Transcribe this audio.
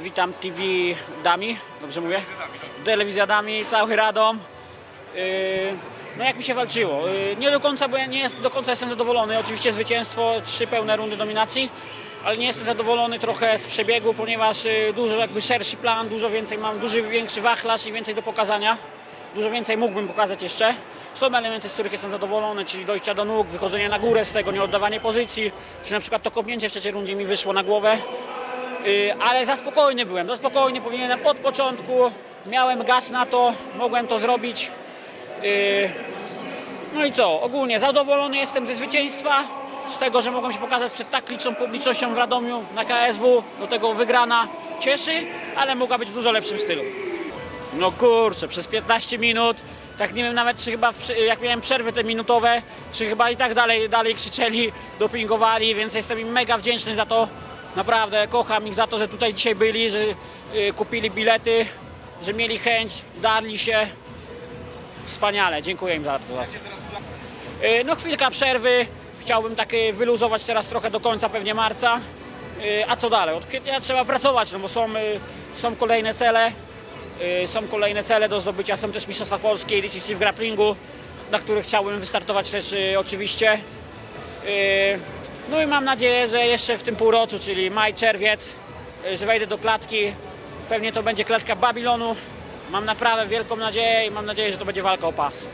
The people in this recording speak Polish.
Witam TV Dami, dobrze mówię? Telewizja Dami, cały Radom. Yy, No jak mi się walczyło? Yy, Nie do końca, bo ja nie do końca jestem zadowolony. Oczywiście zwycięstwo, trzy pełne rundy dominacji, ale nie jestem zadowolony trochę z przebiegu, ponieważ yy, dużo jakby szerszy plan, dużo więcej mam, duży większy wachlarz i więcej do pokazania. Dużo więcej mógłbym pokazać jeszcze. Są elementy, z których jestem zadowolony, czyli dojścia do nóg, wychodzenie na górę z tego, nie oddawanie pozycji, czy na przykład to kopnięcie w trzeciej rundzie mi wyszło na głowę. Yy, ale za spokojny byłem, za spokojny powinienem od początku, miałem gaz na to, mogłem to zrobić. Yy, no i co, ogólnie zadowolony jestem ze zwycięstwa, z tego, że mogłem się pokazać przed tak liczną publicznością w Radomiu na KSW, do tego wygrana cieszy, ale mogła być w dużo lepszym stylu. No kurczę, przez 15 minut, tak nie wiem nawet czy chyba, jak miałem przerwy te minutowe, czy chyba i tak dalej, dalej krzyczeli, dopingowali, więc jestem im mega wdzięczny za to. Naprawdę kocham ich za to, że tutaj dzisiaj byli, że y, kupili bilety, że mieli chęć, darli się. Wspaniale, dziękuję im za to. Y, No chwilka przerwy, chciałbym tak y, wyluzować teraz trochę do końca pewnie marca. A co dalej? Od kwietnia trzeba pracować, no bo są, są kolejne cele. Są kolejne cele do zdobycia, są też Mistrzostwa Polskie, DCC w grapplingu, na których chciałbym wystartować też oczywiście. No i mam nadzieję, że jeszcze w tym półroczu, czyli maj, czerwiec, y, że wejdę do klatki. Pewnie to będzie klatka Babilonu. Mam naprawdę wielką nadzieję i mam nadzieję, że to będzie walka o pas.